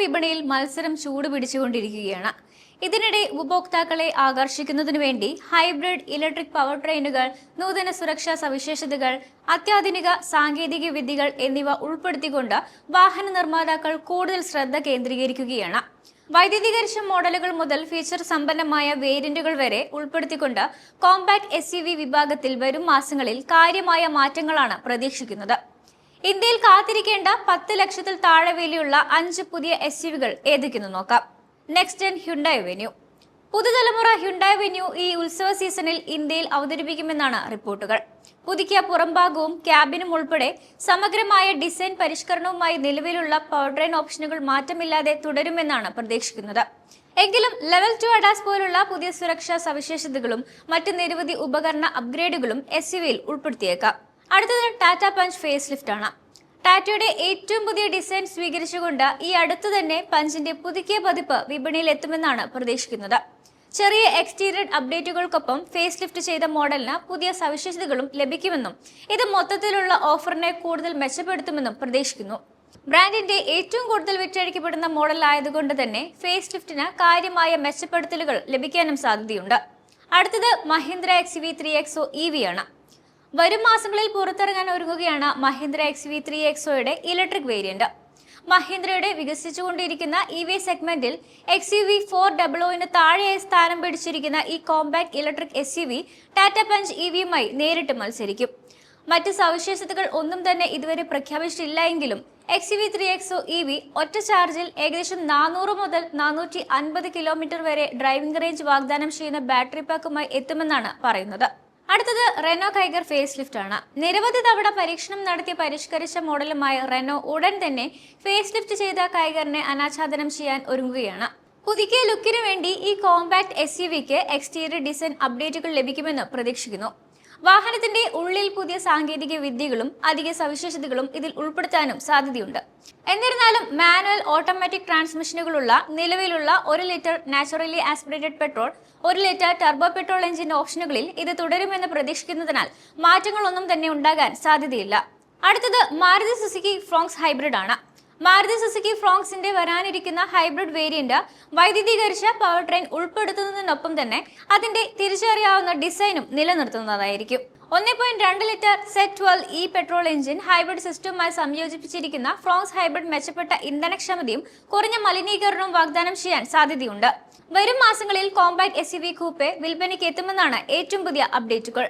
വിപണിയിൽ മത്സരം ചൂടുപിടിച്ചുകൊണ്ടിരിക്കുകയാണ് ഇതിനിടെ ഉപഭോക്താക്കളെ ആകർഷിക്കുന്നതിനു വേണ്ടി ഹൈബ്രിഡ് ഇലക്ട്രിക് പവർ ട്രെയിനുകൾ നൂതന സുരക്ഷാ സവിശേഷതകൾ അത്യാധുനിക സാങ്കേതിക വിദ്യകൾ എന്നിവ ഉൾപ്പെടുത്തിക്കൊണ്ട് വാഹന നിർമ്മാതാക്കൾ കൂടുതൽ ശ്രദ്ധ കേന്ദ്രീകരിക്കുകയാണ്. വൈദ്യുതീകരിച്ച മോഡലുകൾ മുതൽ ഫീച്ചർ സമ്പന്നമായ വേരിയന്റുകൾ വരെ ഉൾപ്പെടുത്തിക്കൊണ്ട് കോമ്പാക്ട് എസ് വിഭാഗത്തിൽ വരും മാസങ്ങളിൽ കാര്യമായ മാറ്റങ്ങളാണ് പ്രതീക്ഷിക്കുന്നത്. ഇന്ത്യയിൽ കാത്തിരിക്കേണ്ട പത്ത് ലക്ഷത്തിൽ താഴെ വിലയുള്ള അഞ്ച് പുതിയ എസ് യു വികൾ ഏതൊക്കെയെന്ന് നോക്കാം. നെക്സ്റ്റ് ജെൻ ഹ്യുണ്ടായ് വെന്യൂ പുതുതലമുറ ഹ്യുണ്ടായ് വെന്യൂ ഈ ഉത്സവ സീസണിൽ ഇന്ത്യയിൽ അവതരിപ്പിക്കുമെന്നാണ് റിപ്പോർട്ടുകൾ. പുതുക്കിയ പുറംഭാഗവും ക്യാബിനും ഉൾപ്പെടെ സമഗ്രമായ ഡിസൈൻ പരിഷ്കരണവുമായി നിലവിലുള്ള പവർ ട്രെയിൻ ഓപ്ഷനുകൾ മാറ്റമില്ലാതെ തുടരുമെന്നാണ് പ്രതീക്ഷിക്കുന്നത്. എങ്കിലും ലെവൽ ടു അഡാസ് പോലുള്ള പുതിയ സുരക്ഷാ സവിശേഷതകളും മറ്റ് നിരവധി ഉപകരണ അപ്ഗ്രേഡുകളും എസ് യുവിയിൽ ഉൾപ്പെടുത്തിയേക്കാം. അടുത്തത് ടാറ്റ പഞ്ച് ഫേസ് ലിഫ്റ്റ് ആണ്. ടാറ്റയുടെ ഏറ്റവും പുതിയ ഡിസൈൻ സ്വീകരിച്ചുകൊണ്ട് ഈ അടുത്തു തന്നെ പഞ്ചിന്റെ പുതുക്കിയ പതിപ്പ് വിപണിയിൽ എത്തുമെന്നാണ് പ്രതീക്ഷിക്കുന്നത്. ചെറിയ എക്സ്റ്റീരിയർ അപ്ഡേറ്റുകൾക്കൊപ്പം ഫേസ് ലിഫ്റ്റ് ചെയ്ത മോഡലിന് പുതിയ സവിശേഷതകളും ലഭിക്കുമെന്നും ഇത് മൊത്തത്തിലുള്ള ഓഫറിനെ കൂടുതൽ മെച്ചപ്പെടുത്തുമെന്നും പ്രതീക്ഷിക്കുന്നു. ബ്രാൻഡിന്റെ ഏറ്റവും കൂടുതൽ വിറ്റഴിക്കപ്പെടുന്ന മോഡൽ ആയതുകൊണ്ട് തന്നെ ഫേസ് ലിഫ്റ്റിന് കാര്യമായ മെച്ചപ്പെടുത്തലുകൾ ലഭിക്കാനും സാധ്യതയുണ്ട്. അടുത്തത് Mahindra X V three XO E V ആണ്. വരും മാസങ്ങളിൽ പുറത്തിറങ്ങാൻ ഒരുങ്ങുകയാണ് മഹീന്ദ്ര എക്സ് വി ത്രീ എക്സോയുടെ ഇലക്ട്രിക് വേരിയന്റ് മഹീന്ദ്രയുടെ വികസിച്ചുകൊണ്ടിരിക്കുന്ന ഇ വി സെഗ്മെന്റിൽ X U V four double താഴെയായി സ്ഥാനം പിടിച്ചിരിക്കുന്ന ഈ compact electric S U V Tata Punch E വിയുമായി നേരിട്ട് മത്സരിക്കും. മറ്റ് സവിശേഷതകൾ ഒന്നും തന്നെ ഇതുവരെ പ്രഖ്യാപിച്ചിട്ടില്ല എങ്കിലും X V three XO E V ഒറ്റ ചാർജിൽ ഏകദേശം നാനൂറ് മുതൽ നാനൂറ്റി അൻപത് കിലോമീറ്റർ വരെ ഡ്രൈവിംഗ് റേഞ്ച് വാഗ്ദാനം ചെയ്യുന്ന ബാറ്ററി പാക്കുമായി എത്തുമെന്നാണ് പറയുന്നത്. അടുത്തത് റെനോ കൈഗർ ഫേസ് ലിഫ്റ്റ് ആണ്. നിരവധി തവണ പരീക്ഷണം നടത്തി പരിഷ്കരിച്ച മോഡലുമായി റെനോ ഉടൻ തന്നെ ഫേസ് ലിഫ്റ്റ് ചെയ്ത കൈഗറിനെ അനാച്ഛാദനം ചെയ്യാൻ ഒരുങ്ങുകയാണ്. പുതുക്കിയ ലുക്കിനു വേണ്ടി ഈ കോമ്പാക്ട് എസ് യു വിക്ക് എക്സ്റ്റീരിയർ ഡിസൈൻ അപ്ഡേറ്റുകൾ ലഭിക്കുമെന്ന് പ്രതീക്ഷിക്കുന്നു. വാഹനത്തിന്റെ ഉള്ളിൽ പുതിയ സാങ്കേതിക വിദ്യകളും അധിക സവിശേഷതകളും ഇതിൽ ഉൾപ്പെടുത്താനും സാധ്യതയുണ്ട്. എന്നിരുന്നാലും മാനുവൽ ഓട്ടോമാറ്റിക് ട്രാൻസ്മിഷനുകളുള്ള നിലവിലുള്ള ഒരു ലിറ്റർ നാച്ചുറലി ആസ്പിറേറ്റഡ് പെട്രോൾ ഒരു ലിറ്റർ ടർബോ പെട്രോൾ എഞ്ചിൻ ഓപ്ഷനുകളിൽ ഇത് തുടരുമെന്ന് പ്രതീക്ഷിക്കുന്നതിനാൽ മാറ്റങ്ങളൊന്നും തന്നെ ഉണ്ടാകാൻ സാധ്യതയില്ല. അടുത്തത് മാരുതി സുസുക്കി ഫ്രോങ്സ് ഹൈബ്രിഡ് ആണ് മാരുതി സുസുക്കി ഫ്രോങ്സിന്റെ വരാനിരിക്കുന്ന ഹൈബ്രിഡ് വേരിയന്റ് വൈദ്യുതീകരിച്ച പവർ ട്രെയിൻ ഉൾപ്പെടുത്തുന്നതിനൊപ്പം തന്നെ അതിന്റെ തിരിച്ചറിയാവുന്ന ഡിസൈനും നിലനിർത്തുന്നതായിരിക്കും. ഒന്നേ പോയിന്റ് രണ്ട് litre Z twelve E petrol engine hybrid സിസ്റ്റവുമായി സംയോജിപ്പിച്ചിരിക്കുന്ന ഫ്രോങ്സ് ഹൈബ്രിഡ് മെച്ചപ്പെട്ട ഇന്ധനക്ഷമതയും കുറഞ്ഞ മലിനീകരണവും വാഗ്ദാനം ചെയ്യാൻ സാധ്യതയുണ്ട്. വരും മാസങ്ങളിൽ compact S U V coupe വിൽപ്പനയ്ക്ക് എത്തുമെന്നാണ് ഏറ്റവും പുതിയ അപ്ഡേറ്റുകൾ